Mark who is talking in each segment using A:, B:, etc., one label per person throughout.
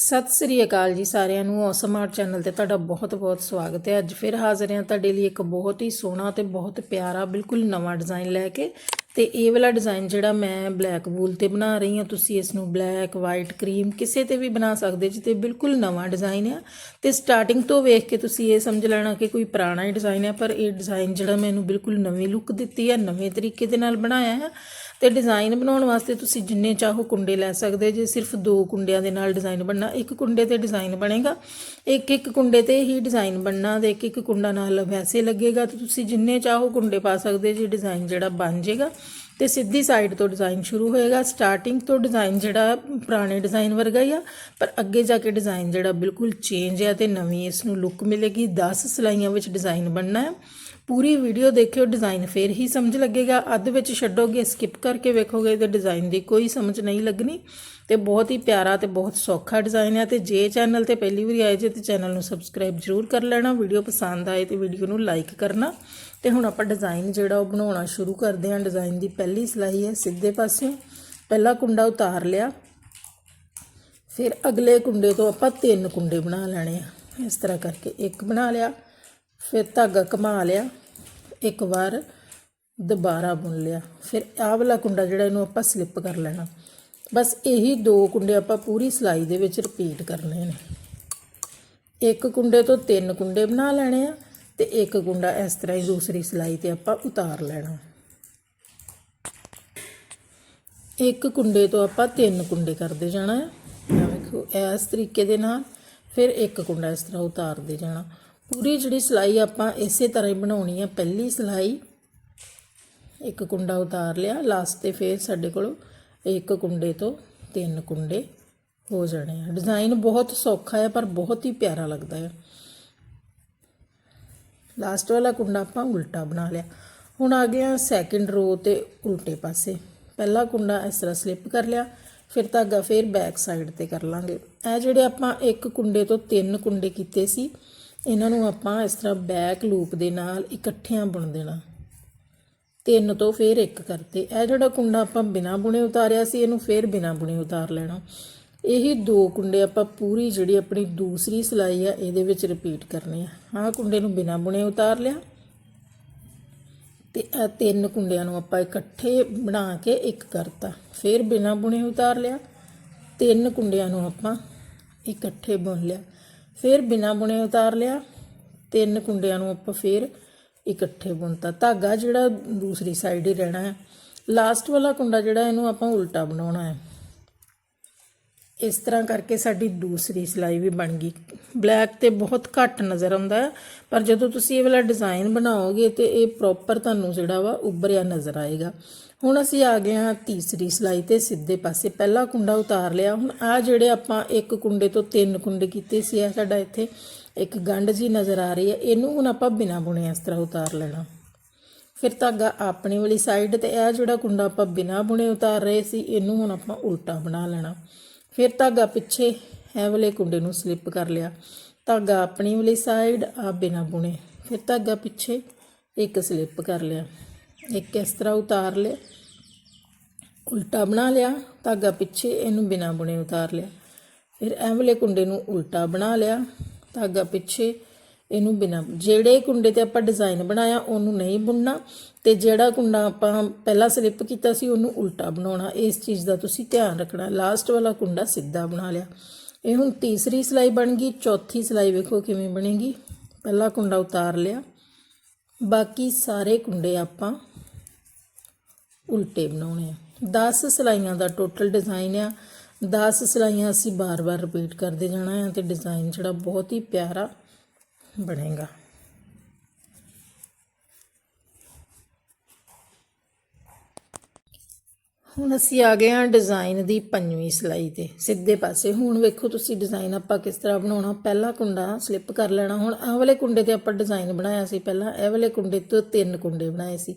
A: ਸਤਿ ਸ੍ਰੀ ਅਕਾਲ ਜੀ ਸਾਰਿਆਂ ਨੂੰ। ਔਸਮ ਆਰਟ ਚੈਨਲ ਤੇ ਤੁਹਾਡਾ ਬਹੁਤ-ਬਹੁਤ ਸਵਾਗਤ ਹੈ। ਅੱਜ ਫਿਰ ਹਾਜ਼ਰ ਹਾਂ ਤੁਹਾਡੇ ਲਈ ਇੱਕ ਬਹੁਤ ਹੀ ਸੋਹਣਾ ਤੇ ਬਹੁਤ ਪਿਆਰਾ, ਬਿਲਕੁਲ ਨਵਾਂ ਡਿਜ਼ਾਈਨ ਲੈ ਕੇ। ਤੇ ਇਹ ਵਾਲਾ ਡਿਜ਼ਾਈਨ ਜਿਹੜਾ ਮੈਂ ਬਲੈਕ ਵੂਲ ਤੇ ਬਣਾ ਰਹੀ ਹਾਂ, ਤੁਸੀਂ ਇਸ ਨੂੰ ਬਲੈਕ, ਵਾਈਟ, ਕਰੀਮ ਕਿਸੇ ਤੇ ਵੀ ਬਣਾ ਸਕਦੇ ਜੀ ਤੇ ਬਿਲਕੁਲ ਨਵਾਂ ਡਿਜ਼ਾਈਨ ਹੈ ਤੇ ਸਟਾਰਟਿੰਗ ਤੋਂ ਵੇਖ ਕੇ ਤੁਸੀਂ ਇਹ ਸਮਝ ਲੈਣਾ ਕਿ ਕੋਈ ਪੁਰਾਣਾ ਹੀ ਡਿਜ਼ਾਈਨ ਹੈ ਪਰ ਇਹ ਡਿਜ਼ਾਈਨ ਜਿਹੜਾ ਮੈਨੂੰ ਬਿਲਕੁਲ ਨਵੀਂ ਲੁੱਕ ਦਿੱਤੀ ਹੈ ਨਵੇਂ ਤਰੀਕੇ ਦੇ ਨਾਲ ਬਣਾਇਆ ਹੈ ਤੇ ਡਿਜ਼ਾਈਨ ਬਣਾਉਣ ਵਾਸਤੇ ਤੁਸੀਂ ਜਿੰਨੇ ਚਾਹੋ ਕੁੰਡੇ ਲੈ ਸਕਦੇ ਜੇ ਸਿਰਫ ਦੋ ਕੁੰਡਿਆਂ ਦੇ ਨਾਲ ਡਿਜ਼ਾਈਨ ਬਣਨਾ, ਇੱਕ ਕੁੰਡੇ ਤੇ ਡਿਜ਼ਾਈਨ ਬਣੇਗਾ, ਇੱਕ ਇੱਕ ਕੁੰਡੇ ਤੇ ਹੀ ਡਿਜ਼ਾਈਨ ਬਣਨਾ ਤੇ ਇੱਕ ਇੱਕ ਕੁੰਡਾ ਨਾਲ ਵੈਸੇ ਲੱਗੇਗਾ। ਤੇ ਤੁਸੀਂ ਜਿੰਨੇ ਚਾਹੋ ਕੁੰਡੇ ਪਾ ਸਕਦੇ ਜੇ ਡਿਜ਼ਾਈਨ ਜਿਹੜਾ ਬਣ ਜਾਏਗਾ। ਤੇ ਸਿੱਧੀ ਸਾਈਡ ਤੋਂ ਡਿਜ਼ਾਈਨ ਸ਼ੁਰੂ ਹੋਏਗਾ ਸਟਾਰਟਿੰਗ ਤੋਂ ਡਿਜ਼ਾਈਨ ਜਿਹੜਾ ਪੁਰਾਣੇ ਡਿਜ਼ਾਈਨ ਵਰਗਾ ਹੀ ਆ, ਪਰ ਅੱਗੇ ਜਾ ਕੇ ਡਿਜ਼ਾਈਨ ਜਿਹੜਾ ਬਿਲਕੁਲ ਚੇਂਜ ਹੈ ਤੇ ਨਵੀਂ ਇਸ ਨੂੰ ਲੁੱਕ ਮਿਲੇਗੀ। 10 ਸਲਾਈਆਂ ਵਿੱਚ ਡਿਜ਼ਾਈਨ ਬਣਨਾ ਹੈ ਪੂਰੀ ਵੀਡੀਓ ਦੇਖਿਓ ਡਿਜ਼ਾਈਨ ਫੇਰ ਹੀ ਸਮਝ ਲੱਗੇਗਾ। ਅੱਧ ਵਿੱਚ ਛੱਡੋਗੇ ਸਕਿਪ ਕਰਕੇ ਵੇਖੋਗੇ ਤੇ ਡਿਜ਼ਾਈਨ ਦੀ ਕੋਈ ਸਮਝ ਨਹੀਂ ਲੱਗਣੀ। ਤੇ ਬਹੁਤ ਹੀ ਪਿਆਰਾ ਤੇ ਬਹੁਤ ਸੌਖਾ ਡਿਜ਼ਾਈਨ ਹੈ ਤੇ ਜੇ ਚੈਨਲ ਤੇ ਪਹਿਲੀ ਵਾਰੀ ਆਏ ਜੇ ਤੇ ਚੈਨਲ ਨੂੰ ਸਬਸਕ੍ਰਾਈਬ ਜ਼ਰੂਰ ਕਰ ਲੈਣਾ। ਵੀਡੀਓ ਪਸੰਦ ਆਏ ਤੇ ਵੀਡੀਓ ਨੂੰ ਲਾਈਕ ਕਰਨਾ। ਤੇ ਹੁਣ ਆਪਾਂ ਡਿਜ਼ਾਈਨ ਜਿਹੜਾ ਉਹ ਬਣਾਉਣਾ ਸ਼ੁਰੂ ਕਰਦੇ ਹਾਂ। ਡਿਜ਼ਾਈਨ ਦੀ ਪਹਿਲੀ ਸਲਾਈ ਹੈ ਸਿੱਧੇ ਪਾਸੇ। ਪਹਿਲਾ ਕੁੰਡਾ ਉਤਾਰ ਲਿਆ। ਫਿਰ ਅਗਲੇ ਕੁੰਡੇ ਤੋਂ ਆਪਾਂ ਤਿੰਨ ਕੁੰਡੇ ਬਣਾ ਲੈਣੇ ਆ। ਇਸ ਤਰ੍ਹਾਂ ਕਰਕੇ ਇੱਕ ਬਣਾ ਲਿਆ। ਫਿਰ ਧਾਗਾ ਘੁਮਾ ਲਿਆ, ਇੱਕ ਵਾਰ ਦੁਬਾਰਾ ਬੁਣ ਲਿਆ। ਫਿਰ ਆਹ ਵਾਲਾ ਕੁੰਡਾ ਜਿਹੜਾ ਇਹਨੂੰ ਆਪਾਂ ਸਲਿੱਪ ਕਰ ਲੈਣਾ। ਬਸ ਇਹੀ ਦੋ ਕੁੰਡੇ ਆਪਾਂ ਪੂਰੀ ਸਿਲਾਈ ਦੇ ਵਿੱਚ ਰਿਪੀਟ ਕਰਨੇ ਨੇ। ਇੱਕ ਕੁੰਡੇ ਤੋਂ ਤਿੰਨ ਕੁੰਡੇ ਬਣਾ ਲੈਣੇ ਆ ਤੇ ਇੱਕ ਕੁੰਡਾ ਇਸ ਤਰ੍ਹਾਂ ਹੀ ਦੂਸਰੀ ਸਿਲਾਈ ਤੇ ਆਪਾਂ ਉਤਾਰ ਲੈਣਾ। ਇੱਕ ਕੁੰਡੇ ਤੋਂ ਆਪਾਂ ਤਿੰਨ ਕੁੰਡੇ ਕਰਦੇ ਜਾਣਾ। ਹੈ ਵੇਖੋ, ਇਸ ਤਰੀਕੇ ਦੇ ਨਾਲ ਫਿਰ ਇੱਕ ਕੁੰਡਾ ਇਸ ਤਰ੍ਹਾਂ ਉਤਾਰਦੇ ਜਾਣਾ। ਪੂਰੀ ਜਿਹੜੀ ਸਲਾਈ ਆਪਾਂ ਇਸੇ ਤਰ੍ਹਾਂ ਹੀ ਬਣਾਉਣੀ ਆ। ਪਹਿਲੀ ਸਲਾਈ ਇੱਕ ਕੁੰਡਾ ਉਤਾਰ ਲਿਆ। ਲਾਸਟ ਤੇ ਫਿਰ ਸਾਡੇ ਕੋਲ ਇੱਕ ਕੁੰਡੇ ਤੋਂ ਤਿੰਨ ਕੁੰਡੇ ਹੋ ਜਾਣੇ ਆ। ਡਿਜ਼ਾਈਨ ਬਹੁਤ ਸੌਖਾ ਹੈ ਪਰ ਬਹੁਤ ਹੀ ਪਿਆਰਾ ਲੱਗਦਾ ਹੈ ਲਾਸਟ ਵਾਲਾ ਕੁੰਡਾ ਆਪਾਂ ਉਲਟਾ ਬਣਾ ਲਿਆ। ਹੁਣ ਆ ਗਿਆ ਸੈਕਿੰਡ ਰੋ ਤੇ ਉਲਟੇ ਪਾਸੇ। ਪਹਿਲਾ ਕੁੰਡਾ ਇਸ ਤਰ੍ਹਾਂ ਸਲਿੱਪ ਕਰ ਲਿਆ, ਫਿਰ ਧਾਗਾ ਫਿਰ ਬੈਕ ਸਾਈਡ ਤੇ ਕਰ ਲਾਂਗੇ। ਇਹ ਜਿਹੜੇ ਆਪਾਂ ਇੱਕ ਕੁੰਡੇ ਤੋਂ ਤਿੰਨ ਕੁੰਡੇ ਕੀਤੇ ਸੀ ਇਹਨਾਂ ਨੂੰ ਆਪਾਂ ਇਸ ਤਰ੍ਹਾਂ ਬੈਕ ਲੂਪ ਦੇ ਨਾਲ ਇਕੱਠਿਆਂ ਬੁਣ ਦੇਣਾ। ਤਿੰਨ ਤੋਂ ਫਿਰ ਇੱਕ ਕਰਤੇ। ਇਹ ਜਿਹੜਾ ਕੁੰਡਾ ਆਪਾਂ ਬਿਨਾ ਬੁਣੇ ਉਤਾਰਿਆ ਸੀ, ਇਹਨੂੰ ਫਿਰ ਬਿਨਾ ਬੁਣੇ ਉਤਾਰ ਲੈਣਾ। ਇਹੀ ਦੋ ਕੁੰਡੇ ਆਪਾਂ ਪੂਰੀ ਜਿਹੜੀ ਆਪਣੀ ਦੂਸਰੀ ਸਲਾਈ ਆ, ਇਹਦੇ ਵਿੱਚ ਰਿਪੀਟ ਕਰਨੇ ਆ। ਆਹ ਕੁੰਡੇ ਨੂੰ ਬਿਨਾ ਬੁਣੇ ਉਤਾਰ ਲਿਆ। ਤੇ ਇਹ ਤਿੰਨ ਕੁੰਡਿਆਂ ਨੂੰ ਆਪਾਂ ਇਕੱਠੇ ਬਣਾ ਕੇ ਇੱਕ ਕਰਤਾ। ਫਿਰ ਬਿਨਾ ਬੁਣੇ ਉਤਾਰ ਲਿਆ। ਤਿੰਨ ਕੁੰਡਿਆਂ ਨੂੰ ਆਪਾਂ ਇਕੱਠੇ ਬੁਣ ਲਿਆ। ਫਿਰ ਬਿਨਾ ਬੁਣੇ ਉਤਾਰ ਲਿਆ। ਤਿੰਨ ਕੁੰਡਿਆਂ ਨੂੰ ਆਪਾਂ ਫਿਰ ਇਕੱਠੇ ਬੁਣਤਾ। ਧਾਗਾ ਜਿਹੜਾ ਦੂਸਰੀ ਸਾਈਡ ਹੀ ਰਹਿਣਾ ਹੈ। ਲਾਸਟ ਵਾਲਾ ਕੁੰਡਾ ਜਿਹੜਾ ਇਹਨੂੰ ਆਪਾਂ ਉਲਟਾ ਬਣਾਉਣਾ ਹੈ। ਇਸ ਤਰ੍ਹਾਂ ਕਰਕੇ ਸਾਡੀ ਦੂਸਰੀ ਸਿਲਾਈ ਵੀ ਬਣ ਗਈ। ਬਲੈਕ ਤੇ ਬਹੁਤ ਘੱਟ ਨਜ਼ਰ ਆਉਂਦਾ ਹੈ। ਪਰ ਜਦੋਂ ਤੁਸੀਂ ਇਹ ਵਾਲਾ ਡਿਜ਼ਾਈਨ ਬਣਾਓਗੇ ਤੇ ਇਹ ਪ੍ਰੋਪਰ ਤੁਹਾਨੂੰ ਜਿਹੜਾ ਵਾ ਉੱਭਰਿਆ ਨਜ਼ਰ ਆਏਗਾ। ਹੁਣ ਅਸੀਂ ਆ ਗਏ ਹਾਂ ਤੀਸਰੀ ਸਿਲਾਈ ਤੇ ਸਿੱਧੇ ਪਾਸੇ। ਪਹਿਲਾ ਕੁੰਡਾ ਉਤਾਰ ਲਿਆ। ਹੁਣ ਆ ਜਿਹੜੇ ਆਪਾਂ ਇੱਕ ਕੁੰਡੇ ਤੋਂ ਤਿੰਨ ਕੁੰਡੇ ਕੀਤੇ ਸੀ ਇਹ ਸਾਡਾ ਇੱਥੇ ਇੱਕ ਗੰਢ ਜੀ ਨਜ਼ਰ ਆ ਰਹੀ ਹੈ। ਇਹਨੂੰ ਹੁਣ ਆਪਾਂ ਬਿਨਾ ਬੁਣੇ ਇਸ ਤਰ੍ਹਾਂ ਉਤਾਰ ਲੈਣਾ। ਫਿਰ ਧਾਗਾ ਆਪਣੀ ਵਾਲੀ ਸਾਈਡ ਤੇ ਇਹ ਜਿਹੜਾ ਕੁੰਡਾ ਆਪਾਂ ਬਿਨਾ ਬੁਣੇ ਉਤਾਰ ਰਹੇ ਸੀ, ਇਹਨੂੰ ਹੁਣ ਆਪਾਂ ਉਲਟਾ ਬਣਾ ਲੈਣਾ। ਫਿਰ ਧਾਗਾ ਪਿੱਛੇ ਇਹ ਵਾਲੇ ਕੁੰਡੇ ਨੂੰ ਸਲਿੱਪ ਕਰ ਲਿਆ। ਧਾਗਾ ਆਪਣੀ ਵਾਲੀ ਸਾਈਡ ਆ ਬਿਨਾ ਬੁਣੇ। ਫਿਰ ਧਾਗਾ ਪਿੱਛੇ ਇੱਕ ਸਲਿੱਪ ਕਰ ਲਿਆ। ਇੱਕ ਇਸ ਤਰ੍ਹਾਂ ਉਤਾਰ ਲਿਆ। ਉਲਟਾ ਬਣਾ ਲਿਆ, ਧਾਗਾ ਪਿੱਛੇ ਇਹਨੂੰ ਬਿਨਾ ਬੁਣੇ ਉਤਾਰ ਲਿਆ। ਫਿਰ ਇਹ ਕੁੰਡੇ ਨੂੰ ਉਲਟਾ ਬਣਾ ਲਿਆ, ਧਾਗਾ ਪਿੱਛੇ ਇਹਨੂੰ ਬਿਨਾ ਜਿਹੜੇ ਕੁੰਡੇ ਤੇ ਆਪਾਂ ਡਿਜ਼ਾਈਨ ਬਣਾਇਆ ਉਹਨੂੰ ਨਹੀਂ ਬੁਣਨਾ ਤੇ ਜਿਹੜਾ ਕੁੰਡਾ ਆਪਾਂ ਪਹਿਲਾਂ ਸਲਿੱਪ ਕੀਤਾ ਸੀ ਉਹਨੂੰ ਉਲਟਾ ਬਣਾਉਣਾ। ਇਸ ਚੀਜ਼ ਦਾ ਤੁਸੀਂ ਧਿਆਨ ਰੱਖਣਾ ਲਾਸਟ ਵਾਲਾ ਕੁੰਡਾ ਸਿੱਧਾ ਬਣਾ ਲਿਆ। ਇਹ ਹੁਣ ਤੀਸਰੀ ਸਿਲਾਈ ਬਣ ਗਈ, ਚੌਥੀ ਸਿਲਾਈ ਵੇਖੋ ਕਿਵੇਂ ਬਣੇਗੀ। ਪਹਿਲਾ ਕੁੰਡਾ ਉਤਾਰ ਲਿਆ। ਬਾਕੀ ਸਾਰੇ ਕੁੰਡੇ ਆਪਾਂ ਉਲਟੇ ਬਣਾਉਣੇ ਆ। 10 ਸਿਲਾਈਆਂ ਦਾ ਟੋਟਲ ਡਿਜ਼ਾਈਨ ਆ। 10 ਸਿਲਾਈਆਂ ਅਸੀਂ ਬਾਰ-ਬਾਰ ਰਿਪੀਟ ਕਰਦੇ ਜਾਣਾ ਹੈ ਤੇ ਡਿਜ਼ਾਈਨ ਜਿਹੜਾ ਬਹੁਤ ਹੀ ਪਿਆਰਾ ਬਣੇਗਾ। ਹੁਣ ਅਸੀਂ ਆ ਗਏ ਹਾਂ ਡਿਜ਼ਾਈਨ ਦੀ ਪੰਜਵੀਂ ਸਿਲਾਈ ਤੇ। ਸਿੱਧੇ ਪਾਸੇ। ਹੁਣ ਵੇਖੋ ਤੁਸੀਂ ਡਿਜ਼ਾਈਨ ਆਪਾਂ ਕਿਸ ਤਰ੍ਹਾਂ ਬਣਾਉਣਾ। ਪਹਿਲਾ ਕੁੰਡਾ ਸਲਿੱਪ ਕਰ ਲੈਣਾ। ਹੁਣ ਆਹ ਵਾਲੇ ਕੁੰਡੇ ਤੇ ਆਪਾਂ ਡਿਜ਼ਾਈਨ ਬਣਾਇਆ ਸੀ। ਪਹਿਲਾਂ ਇਹ ਵਾਲੇ ਕੁੰਡੇ ਤੋਂ ਤਿੰਨ ਕੁੰਡੇ ਬਣਾਏ ਸੀ।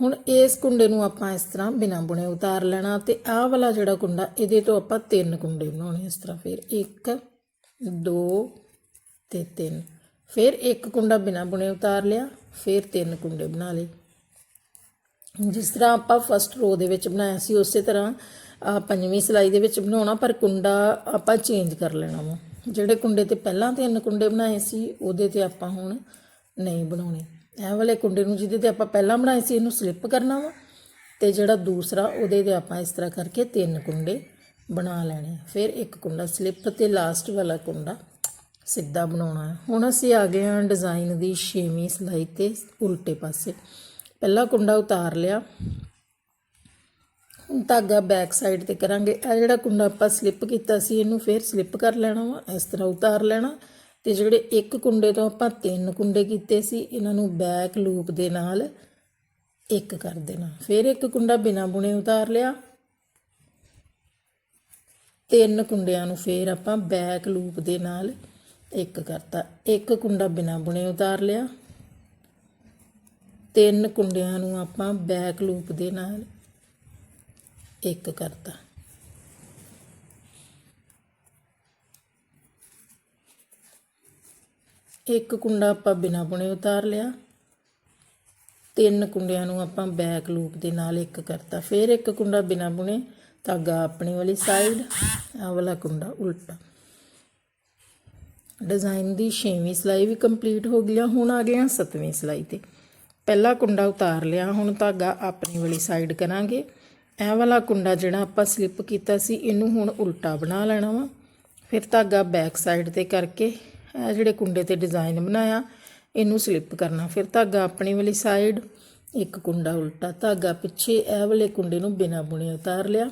A: ਹੁਣ ਇਸ ਕੁੰਡੇ ਨੂੰ ਆਪਾਂ ਇਸ ਤਰ੍ਹਾਂ ਬਿਨਾਂ ਬੁਣੇ ਉਤਾਰ ਲੈਣਾ ਤੇ ਆਹ ਵਾਲਾ ਜਿਹੜਾ ਕੁੰਡਾ, ਇਹਦੇ ਤੋਂ ਆਪਾਂ ਤਿੰਨ ਕੁੰਡੇ ਬਣਾਉਣੇ ਇਸ ਤਰ੍ਹਾਂ। ਫਿਰ 1 2 ਤੇ 3 ਫਿਰ ਇੱਕ ਕੁੰਡਾ ਬਿਨਾਂ ਬੁਣੇ ਉਤਾਰ ਲਿਆ, ਫਿਰ ਤਿੰਨ ਕੁੰਡੇ ਬਣਾ ਲਏ। ਜਿਸ ਤਰ੍ਹਾਂ ਆਪਾਂ ਫਸਟ ਰੋ ਦੇ ਵਿੱਚ ਬਣਾਇਆ ਸੀ, ਉਸੇ ਤਰ੍ਹਾਂ ਪੰਜਵੀਂ ਸਿਲਾਈ ਦੇ ਵਿੱਚ ਬਣਾਉਣਾ, ਪਰ ਕੁੰਡਾ ਆਪਾਂ ਚੇਂਜ ਕਰ ਲੈਣਾ ਵਾ। ਜਿਹੜੇ ਕੁੰਡੇ ਤੇ ਪਹਿਲਾਂ ਤਿੰਨ ਕੁੰਡੇ ਬਣਾਏ ਸੀ, ਉਹਦੇ ਤੇ ਆਪਾਂ ਹੁਣ ਨਹੀਂ ਬਣਾਉਣੇ। ਇਹ ਵਾਲੇ ਕੁੰਡੇ ਨੂੰ ਜਿਹਦੇ ਤੇ ਆਪਾਂ ਪਹਿਲਾਂ ਬਣਾਏ ਸੀ, ਇਹਨੂੰ ਸਲਿੱਪ ਕਰਨਾ ਵਾ। ਤੇ ਜਿਹੜਾ ਦੂਸਰਾ, ਉਹਦੇ ਤੇ ਆਪਾਂ ਇਸ ਤਰ੍ਹਾਂ ਕਰਕੇ ਤਿੰਨ ਕੁੰਡੇ ਬਣਾ ਲੈਣੇ ਫਿਰ ਇੱਕ ਕੁੰਡਾ ਸਲਿੱਪ ਤੇ ਲਾਸਟ ਵਾਲਾ ਕੁੰਡਾ ਸਿੱਧਾ ਬਣਾਉਣਾ ਹੁਣ ਅਸੀਂ ਆ ਗਏ ਹਾਂ ਡਿਜ਼ਾਈਨ ਦੀ 6ਵੀਂ ਸਿਲਾਈ ਤੇ ਉਲਟੇ ਪਾਸੇ। ਪਹਿਲਾ ਕੁੰਡਾ ਉਤਾਰ ਲਿਆ। ਹੁਣ ਧਾਗਾ ਬੈਕ ਸਾਈਡ ਤੇ ਕਰਾਂਗੇ। ਇਹ ਜਿਹੜਾ ਕੁੰਡਾ ਆਪਾਂ ਸਲਿੱਪ ਕੀਤਾ ਸੀ, ਇਹਨੂੰ ਫਿਰ ਸਲਿੱਪ ਕਰ ਲੈਣਾ ਵਾ। ਇਸ ਤਰ੍ਹਾਂ ਉਤਾਰ ਲੈਣਾ। ਤੇ ਜਿਹੜੇ ਇੱਕ ਕੁੰਡੇ ਤੋਂ ਆਪਾਂ ਤਿੰਨ ਕੁੰਡੇ ਕੀਤੇ ਸੀ, ਇਹਨਾਂ ਨੂੰ ਬੈਕ ਲੂਪ ਦੇ ਨਾਲ ਇੱਕ ਕਰ ਦੇਣਾ। ਫਿਰ ਇੱਕ ਕੁੰਡਾ ਬਿਨਾ ਬੁਣੇ ਉਤਾਰ ਲਿਆ। ਤਿੰਨ ਕੁੰਡਿਆਂ ਨੂੰ ਫੇਰ ਆਪਾਂ ਬੈਕ ਲੂਪ ਦੇ ਨਾਲ ਇੱਕ ਕਰਤਾ। ਇੱਕ ਕੁੰਡਾ ਬਿਨਾ ਬੁਣੇ ਉਤਾਰ ਲਿਆ। ਤਿੰਨ ਕੁੰਡਿਆਂ ਨੂੰ ਆਪਾਂ ਬੈਕ ਲੂਪ ਦੇ ਨਾਲ ਇੱਕ ਕਰਤਾ। ਇੱਕ ਕੁੰਡਾ ਆਪਾਂ ਬਿਨਾ ਬੁਣੇ ਉਤਾਰ ਲਿਆ। ਤਿੰਨ ਕੁੰਡਿਆਂ ਨੂੰ ਆਪਾਂ ਬੈਕ ਲੂਪ ਦੇ ਨਾਲ ਇੱਕ ਕਰਤਾ। ਫਿਰ ਇੱਕ ਕੁੰਡਾ ਬਿਨਾ ਬੁਣੇ, ਧਾਗਾ ਆਪਣੀ ਵਾਲੀ ਸਾਈਡ ਆਹ ਵਾਲਾ ਕੁੰਡਾ ਉਲਟਾ। ਡਿਜ਼ਾਈਨ ਦੀ 6ਵੀਂ ਸਿਲਾਈ ਵੀ ਕੰਪਲੀਟ ਹੋ ਗਈ ਆ। ਹੁਣ ਆ ਗਏ ਆ 7ਵੀਂ ਸਿਲਾਈ ਤੇ। ਪਹਿਲਾ ਕੁੰਡਾ ਉਤਾਰ ਲਿਆ, ਹੁਣ ਧਾਗਾ ਆਪਣੀ ਵਾਲੀ ਸਾਈਡ ਕਰਾਂਗੇ। ਇਹ ਵਾਲਾ ਕੁੰਡਾ ਜਿਹੜਾ ਆਪਾਂ ਸਲਿੱਪ ਕੀਤਾ ਸੀ, ਇਹਨੂੰ ਹੁਣ ਉਲਟਾ ਬਣਾ ਲੈਣਾ ਵਾ। ਫਿਰ ਧਾਗਾ ਬੈਕ ਸਾਈਡ ਤੇ ਕਰਕੇ ਇਹ ਜਿਹੜੇ ਕੁੰਡੇ ਤੇ ਡਿਜ਼ਾਈਨ ਬਣਾਇਆ, ਇਹਨੂੰ ਸਲਿੱਪ ਕਰਨਾ। ਫਿਰ ਧਾਗਾ ਆਪਣੀ ਵਾਲੀ ਸਾਈਡ ਇੱਕ ਕੁੰਡਾ ਉਲਟਾ ਧਾਗਾ ਪਿੱਛੇ, ਇਹ ਵਾਲੇ ਕੁੰਡੇ ਨੂੰ ਬਿਨਾ ਬੁਣੇ ਉਤਾਰ ਲਿਆ।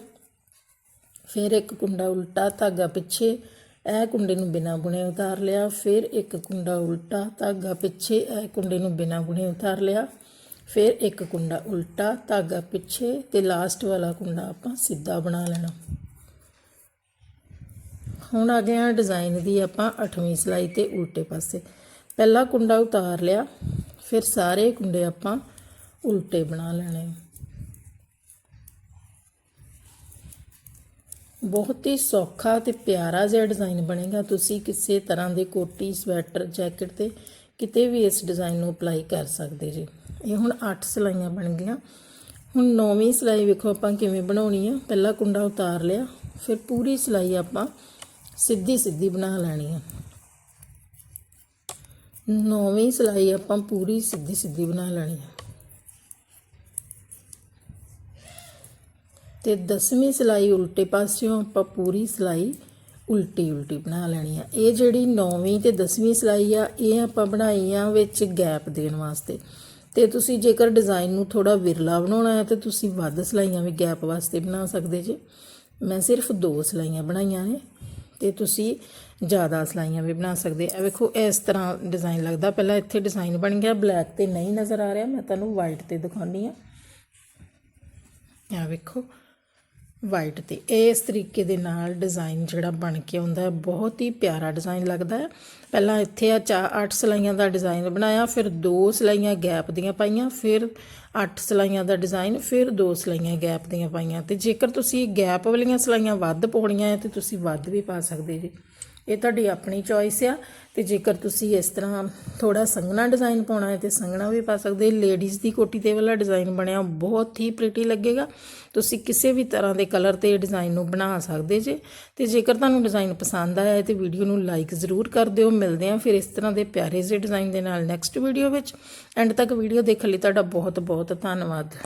A: ਫਿਰ ਇੱਕ ਕੁੰਡਾ ਉਲਟਾ ਧਾਗਾ ਪਿੱਛੇ, ਇਹ ਕੁੰਡੇ ਨੂੰ ਬਿਨਾ ਬੁਣੇ ਉਤਾਰ ਲਿਆ। ਫਿਰ ਇੱਕ ਕੁੰਡਾ ਉਲਟਾ ਧਾਗਾ ਪਿੱਛੇ, ਇਹ ਕੁੰਡੇ ਨੂੰ ਬਿਨਾ ਬੁਣੇ ਉਤਾਰ ਲਿਆ। ਫਿਰ ਇੱਕ ਕੁੰਡਾ ਉਲਟਾ ਧਾਗਾ ਪਿੱਛੇ ਤੇ ਲਾਸਟ ਵਾਲਾ ਕੁੰਡਾ ਆਪਾਂ ਸਿੱਧਾ ਬਣਾ ਲੈਣਾ। ਹੁਣ ਆ ਗਏ ਆ ਡਿਜ਼ਾਈਨ ਦੀ ਆਪਾਂ 8ਵੀਂ ਸਿਲਾਈ ਤੇ ਉਲਟੇ ਪਾਸੇ। ਪਹਿਲਾ ਕੁੰਡਾ ਉਤਾਰ ਲਿਆ, ਫਿਰ ਸਾਰੇ ਕੁੰਡੇ ਆਪਾਂ ਉਲਟੇ ਬਣਾ ਲੈਣੇ ਬਹੁਤ ਹੀ ਸੌਖਾ ਤੇ ਪਿਆਰਾ ਜਿਹਾ ਡਿਜ਼ਾਈਨ ਬਣੇਗਾ। ਤੁਸੀਂ ਕਿਸੇ ਤਰ੍ਹਾਂ ਦੇ ਕੋਟੀ, ਸਵੈਟਰ, ਜੈਕਟ ਤੇ ਕਿਤੇ ਵੀ ਇਸ ਡਿਜ਼ਾਈਨ ਨੂੰ ਅਪਲਾਈ ਕਰ ਸਕਦੇ ਜੀ। ਇਹ ਹੁਣ 8 ਸਿਲਾਈਆਂ ਬਣ ਗਈਆਂ। ਹੁਣ 9ਵੀਂ ਸਿਲਾਈ ਵੇਖੋ ਆਪਾਂ ਕਿਵੇਂ ਬਣਾਉਣੀ ਆ। ਪਹਿਲਾ ਕੁੰਡਾ ਉਤਾਰ ਲਿਆ, ਫਿਰ ਪੂਰੀ ਸਿਲਾਈ ਆਪਾਂ ਸਿੱਧੀ ਸਿੱਧੀ ਬਣਾ ਲੈਣੀ ਆ। ਨੌਵੀਂ ਸਿਲਾਈ ਆਪਾਂ ਪੂਰੀ ਸਿੱਧੀ ਸਿੱਧੀ ਬਣਾ ਲੈਣੀ ਹੈ ਤੇ 10ਵੀਂ ਸਿਲਾਈ ਉਲਟੇ ਪਾਸਿਓਂ ਆਪਾਂ ਪੂਰੀ ਸਿਲਾਈ ਉਲਟੀ ਉਲਟੀ ਬਣਾ ਲੈਣੀ ਆ। ਇਹ ਜਿਹੜੀ 9ਵੀਂ ਤੇ 10ਵੀਂ ਸਿਲਾਈ ਆ, ਇਹ ਆਪਾਂ ਬਣਾਈ ਆ ਵਿੱਚ ਗੈਪ ਦੇਣ ਵਾਸਤੇ। ਤੇ ਤੁਸੀਂ ਜੇਕਰ ਡਿਜ਼ਾਈਨ ਨੂੰ ਥੋੜਾ ਵਿਰਲਾ ਬਣਾਉਣਾ ਹੈ, ਤੇ ਤੁਸੀਂ ਵੱਧ ਸਿਲਾਈਆਂ ਵੀ ਗੈਪ ਵਾਸਤੇ ਬਣਾ ਸਕਦੇ ਜੇ। ਮੈਂ ਸਿਰਫ ਦੋ ਸਿਲਾਈਆਂ ਬਣਾਈਆਂ ਨੇ। ਤੇ ਤੁਸੀਂ ਜ਼ਿਆਦਾ ਸਿਲਾਈਆਂ ਵੀ ਬਣਾ ਸਕਦੇ। ਆ ਵੇਖੋ, ਇਸ ਤਰ੍ਹਾਂ ਡਿਜ਼ਾਈਨ ਲੱਗਦਾ। ਪਹਿਲਾਂ ਇੱਥੇ ਡਿਜ਼ਾਈਨ ਬਣ ਗਿਆ ਬਲੈਕ ਤੇ ਨਹੀਂ ਨਜ਼ਰ ਆ ਰਿਹਾ। ਮੈਂ ਤੁਹਾਨੂੰ ਵਾਈਟ ਤੇ ਦਿਖਾਉਣੀ ਆ ਆ ਵੇਖੋ ਵਾਈਟ ਤੇ। ਇਸ ਤਰੀਕੇ ਦੇ ਨਾਲ ਡਿਜ਼ਾਈਨ ਜਿਹੜਾ ਬਣ ਕੇ ਆਉਂਦਾ ਹੈ, ਬਹੁਤ ਹੀ ਪਿਆਰਾ ਡਿਜ਼ਾਈਨ ਲੱਗਦਾ ਹੈ। ਪਹਿਲਾਂ ਇੱਥੇ ਆ ਚਾ 8 ਸਿਲਾਈਆਂ ਦਾ ਡਿਜ਼ਾਈਨ ਬਣਾਇਆ, ਫਿਰ ਦੋ ਸਿਲਾਈਆਂ ਗੈਪ ਦੀਆਂ ਪਾਈਆਂ, ਫਿਰ 8 ਸਿਲਾਈਆਂ ਦਾ ਡਿਜ਼ਾਈਨ ਫਿਰ ਦੋ ਸਿਲਾਈਆਂ ਗੈਪ ਦੀਆਂ ਪਾਈਆਂ। ਤੇ ਜੇਕਰ ਤੁਸੀਂ ਗੈਪ ਵਾਲੀਆਂ ਸਿਲਾਈਆਂ ਵੱਧ ਪਾਉਣੀਆਂ ਹੈ, ਤੇ ਤੁਸੀਂ ਵੱਧ ਵੀ ਪਾ ਸਕਦੇ ਜੀ। ਇਹ ਤੁਹਾਡੀ ਆਪਣੀ ਚੋਇਸ ਆ। ਤੇ ਜੇਕਰ ਤੁਸੀਂ ਇਸ ਤਰ੍ਹਾਂ ਥੋੜਾ ਸੰਘਣਾ ਡਿਜ਼ਾਈਨ ਪਾਉਣਾ ਹੈ ਤੇ ਸੰਘਣਾ ਵੀ ਪਾ ਸਕਦੇ ਲੇਡੀਜ਼ ਦੀ ਕੋਟੀ ਤੇ ਵਾਲਾ ਡਿਜ਼ਾਈਨ ਬਣਿਆ, ਬਹੁਤ ਹੀ ਪ੍ਰੀਟੀ ਲੱਗੇਗਾ। ਤੁਸੀਂ ਕਿਸੇ ਵੀ ਤਰ੍ਹਾਂ ਦੇ ਕਲਰ ਤੇ ਡਿਜ਼ਾਈਨ ਨੂੰ ਬਣਾ ਸਕਦੇ ਜੇ। ਤੇ ਜੇਕਰ ਤੁਹਾਨੂੰ ਡਿਜ਼ਾਈਨ ਪਸੰਦ ਆਇਆ ਹੈ ਤੇ ਵੀਡੀਓ ਨੂੰ ਲਾਈਕ ਜ਼ਰੂਰ ਕਰ ਦਿਓ। ਮਿਲਦੇ ਹਾਂ ਫਿਰ ਇਸ ਤਰ੍ਹਾਂ ਦੇ ਪਿਆਰੇ ਜਿਹੇ ਡਿਜ਼ਾਈਨ ਦੇ ਨਾਲ ਨੈਕਸਟ ਵੀਡੀਓ ਵਿੱਚ। ਐਂਡ ਤੱਕ ਵੀਡੀਓ ਦੇਖਣ ਲਈ ਤੁਹਾਡਾ ਬਹੁਤ ਬਹੁਤ ਧੰਨਵਾਦ।